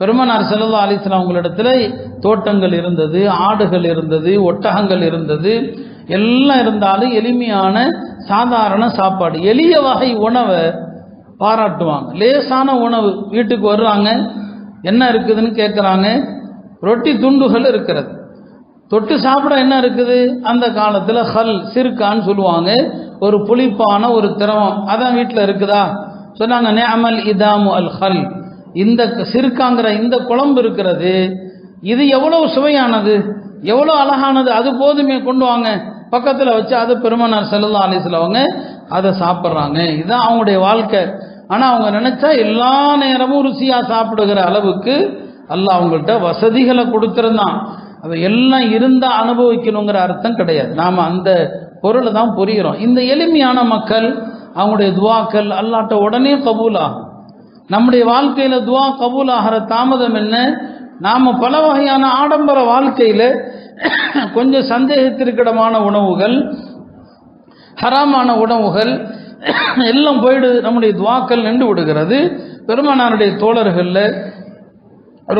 பெருமனார் செல்லல்லா அலிஸ்லாம் உங்களிடத்தில் தோட்டங்கள் இருந்தது ஆடுகள் இருந்தது ஒட்டகங்கள் இருந்தது. எல்லாம் இருந்தாலும் எளிமையான சாதாரண சாப்பாடு. எளிய வகை உணவை பாராட்டுவாங்க. லேசான உணவு. வீட்டுக்கு வர்றாங்க என்ன இருக்குதுன்னு கேட்குறாங்க. ரொட்டி துண்டுகள் இருக்கிறது. தொட்டு சாப்பிட என்ன இருக்குது? அந்த காலத்தில் ஹல் சிறுக்கான்னு சொல்லுவாங்க. ஒரு புளிப்பான ஒரு திரவம். அதான் வீட்டில் இருக்குதா? சொன்னாங்க நேமல் இதாமு அல் ஹல் இந்த சிறுக்காங்கிற இந்த குழம்பு இருக்கிறது இது எவ்வளவு சுவையானது எவ்வளோ அழகானது அது போதுமே கொண்டு வாங்க. பக்கத்தில் வச்சு அது பெருமனார் செல்லல்லா அலிஸ்ல அவங்க அதை சாப்பிட்றாங்க. இதுதான் அவங்களுடைய வாழ்க்கை. ஆனால் அவங்க நினச்சா எல்லா நேரமும் ருசியாக சாப்பிடுகிற அளவுக்கு அல்லாஹ் அவங்கள்ட்ட வசதிகளை கொடுத்துருந்தான். அது எல்லாம் இருந்தால் அனுபவிக்கணுங்கிற அர்த்தம் கிடையாது. நாம் அந்த பொருளை தான் புரிகிறோம் இந்த எளிமையான மக்கள் அவங்களுடைய துவாக்கள் அல்லாட்ட உடனே கபூல் ஆகும் நம்முடைய வாழ்க்கையில் துவா கபூல் ஆகிற தாமதம் என்ன? நாம் பல வகையான ஆடம்பர வாழ்க்கையில் கொஞ்சம் சந்தேகத்திற்கிடமான உணவுகள் ஹராமான உணவுகள் எல்லாம் போயிடுது நம்முடைய துவாக்கள் நின்று விடுகிறது. பெருமானாருடைய தோழர்களில்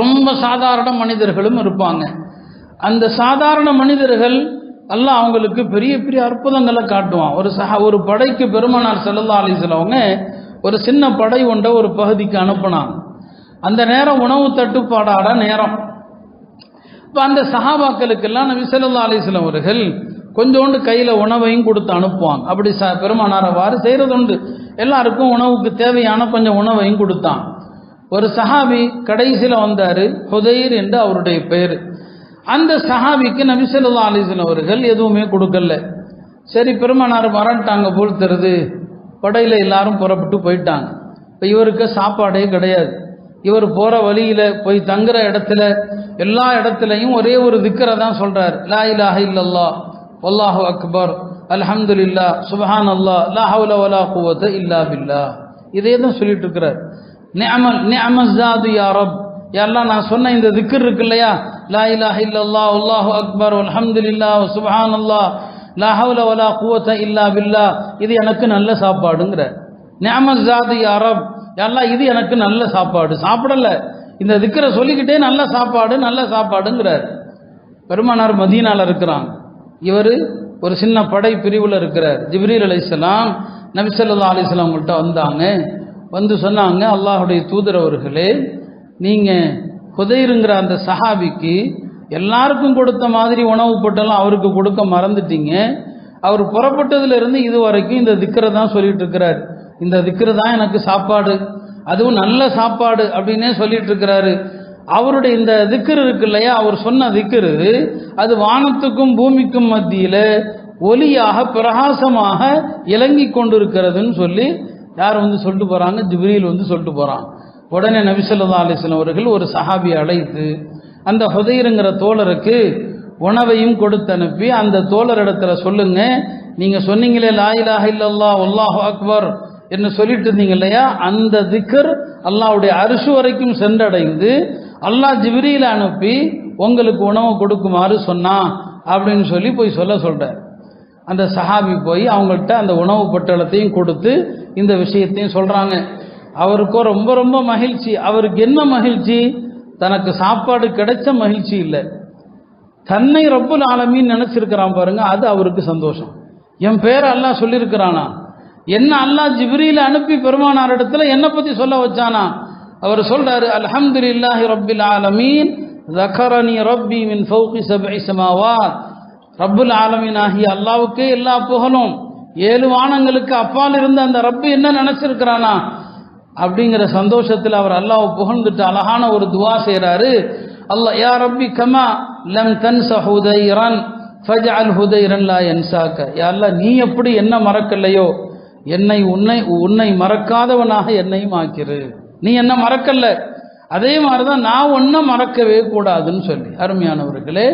ரொம்ப சாதாரண மனிதர்களும் இருப்பாங்க. அந்த சாதாரண மனிதர்கள் எல்லாம் அவங்களுக்கு பெரிய பெரிய அற்புதங்களை காட்டுவான். ஒரு சஹ ஒரு படைக்கு பெருமானார் செல்லல்லா அலிஸ்லவங்க ஒரு சின்ன படை ஒன்றை ஒரு பகுதிக்கு அனுப்பினான். அந்த நேரம் உணவு தட்டுப்பாடாட நேரம். இப்போ அந்த சஹாபாக்களுக்கெல்லாம் நபி ஸல்லல்லாஹு அலைஹி அவர்கள் கொஞ்சோண்டு கையில் உணவையும் கொடுத்து அனுப்புவாங்க. அப்படி ச பெருமானார் அவ்வாறு செய்கிறதுண்டு எல்லாருக்கும் உணவுக்கு தேவையான கொஞ்சம் உணவையும் கொடுத்தான். ஒரு சஹாபி கடைசியில் வந்தார் ஹுதைர் என்று அவருடைய பெயர். அந்த சஹாபிக்கு நபி ஸல்லல்லாஹு அவர்கள் எதுவுமே கொடுக்கல. சரி பெருமானார் மறந்துட்டாங்க போல் தருது படையில் எல்லாரும் புறப்பட்டு போயிட்டாங்க. இப்போ இவருக்கு சாப்பாடே கிடையாது. இவர் போகிற வழியில் போய் தங்குற இடத்துல எல்லா இடத்துலையும் ஒரே ஒரு திக்கரை தான் சொல்கிறார் லா இலாஹ இல்லல்லா வல்லாஹு அக்பர் அல்ஹம்துலில்லா சுபஹான் அல்லா லாஹவுல வலா குவத்து இல்லா பில்லா இதே தான் சொல்லிட்டு இருக்கிறார். நியமல் நிஅமஸ் ஜாது யாரெல்லாம் நான் சொன்ன இந்த திக்கர் இருக்கு இல்லையா? லா இலாஹ இல்லல்லா அல்லாஹு அக்பர் அல்ஹம்துலில்லா சுபஹான் அல்லா லா ஹவுல வலா குவத்த இல்லா பில்லா இது எனக்கு நல்ல சாப்பாடுங்கிற. நிஅமஸ் ஜாதி யா எல்லாம் இது எனக்கு நல்ல சாப்பாடு. சாப்பிடல. இந்த திக்கரை சொல்லிக்கிட்டே நல்ல சாப்பாடு நல்ல சாப்பாடுங்கிறார். பெருமானார் மதீனால் இருக்கிறாங்க. இவர் ஒரு சின்ன படை பிரிவில் இருக்கிறார். ஜிப்ரீல் அலைஹிஸ்ஸலாம் நபி ஸல்லல்லாஹு அவங்கள்ட்ட வந்தாங்க. வந்து சொன்னாங்க அல்லாஹுடைய தூதர் அவர்களே நீங்கள் குதைருங்கிற அந்த சஹாபிக்கு எல்லாருக்கும் கொடுத்த மாதிரி உணவு பொட்டெல்லாம் அவருக்கு கொடுக்க மறந்துட்டீங்க. அவர் புறப்பட்டதுலேருந்து இது வரைக்கும் இந்த திக்கரை தான் சொல்லிட்டு இருக்கிறார் இந்த திக்கரை தான் எனக்கு சாப்பாடு. அதுவும் நல்ல சாப்பாடு அப்படின்னே சொல்லிட்டு இருக்கிறாரு அவருடைய இந்த திக்கரு இருக்கு இல்லையா? அவர் சொன்ன திக்கரு அது வானத்துக்கும் பூமிக்கும் மத்தியில் ஒலியாக பிரகாசமாக இலங்கி கொண்டிருக்கிறதுன்னு சொல்லி யார் வந்து சொல்லிட்டு போகிறாங்க ஜிப்ரியில் வந்து சொல்லிட்டு போகிறான் உடனே நபிசல்லா அலிஸ்லாம் அவர்கள் ஒரு சஹாபி அழைத்து அந்த ஹுதைருங்கிற தோழருக்கு உணவையும் கொடுத்து அனுப்பி அந்த தோழரிடத்துல சொல்லுங்க நீங்க சொன்னீங்களே லாயிலாக இல்லல்லா அல்லாஹு அக்பர் என்று சொல்லிட்டு இருந்தீங்க இல்லையா? அந்த திக்கர் அல்லாவுடைய அரிசு வரைக்கும் சென்றடைந்து அல்லாஹ் ஜிவிரியில் அனுப்பி உங்களுக்கு உணவு கொடுக்குமாறு சொன்னான் அப்படின்னு சொல்லி போய் சொல்ல சொல்றார். அந்த சஹாபி போய் அவங்கள்ட்ட அந்த உணவு பட்டளத்தையும் கொடுத்து இந்த விஷயத்தையும் சொல்றாங்க. அவருக்கோ ரொம்ப ரொம்ப மகிழ்ச்சி. அவருக்கு என்ன மகிழ்ச்சி? தனக்கு சாப்பாடு கிடைச்ச மகிழ்ச்சி இல்லை. தன்னை ரப்புல் ஆலமின்னு நினச்சிருக்கிறான் பாருங்க அது அவருக்கு சந்தோஷம். என் பேர் அல்லாஹ் சொல்லியிருக்கிறானா? என்ன அல்லாஹ் ஜிப்ரியில் அனுப்பி பெருமானார் இடத்துல என்னை பற்றி சொல்ல வச்சானா? அவர் சொல்றாரு அல்ஹம்து இல்லாஹி ரப்பில் ஆலமீன் ஜக்கரணி ரப்பி மின் ஃபௌகி சபை ரப்புல் ஆலமீன் ஆகிய அல்லாவுக்கே எல்லா புகழும். ஏழு வானங்களுக்கு அப்பால் இருந்த அந்த ரப்பு என்ன நினைச்சிருக்கிறானா? அப்படிங்கிற சந்தோஷத்தில் அவர் அல்லாஹ் புகழ்ந்துட்டு அழகான ஒரு துவா செய்கிறாரு அல்லாஹ் யா ரப்பி கமா லம் தன்ச ஹுதைரன் ஃபஜ் அல் லா என்சாக்க யாரெல்லாம் நீ எப்படி என்ன மறக்கலையோ என்னை உன்னை உன்னை மறக்காதவனாக என்னையும் ஆக்கிரு. நீ என்ன மறக்கல? அதே மாதிரி தான் நான் ஒன்றும் மறக்கவே கூடாதுன்னு சொல்லி. அருமையானவர்களே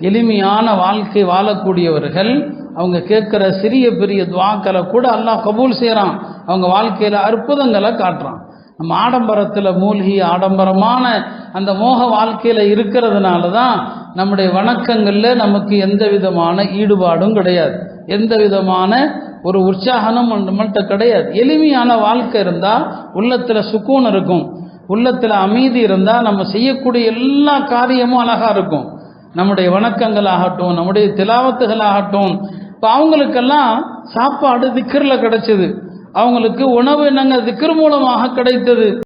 எளிமையான வாழ்க்கை வாழக்கூடியவர்கள் அவங்க கேட்குற சிறிய பெரிய துவாக்களை கூட அல்லாஹ் கபூல் செய்கிறான் அவங்க வாழ்க்கையில் அற்புதங்களை காட்டுறான். நம்ம ஆடம்பரத்தில் மூழ்கி ஆடம்பரமான அந்த மோக வாழ்க்கையில் இருக்கிறதுனால தான் நம்முடைய வணக்கங்களில் நமக்கு எந்த விதமான ஈடுபாடும் கிடையாது. எந்த விதமான ஒரு உற்சாகனும் நம்மள்கிட்ட கிடையாது. எளிமையான வாழ்க்கை இருந்தால் உள்ளத்தில் சுக்கூன் இருக்கும். உள்ளத்தில் அமைதி இருந்தால் நம்ம செய்யக்கூடிய எல்லா காரியமும் அழகாக இருக்கும். நம்முடைய வணக்கங்கள் ஆகட்டும் நம்முடைய திலாவத்துகள் ஆகட்டும் இப்போ அவங்களுக்கெல்லாம் சாப்பாடு திக்கரில் கிடைச்சது. அவங்களுக்கு உணவு என்னங்க? திக்கர் மூலமாக கிடைத்தது.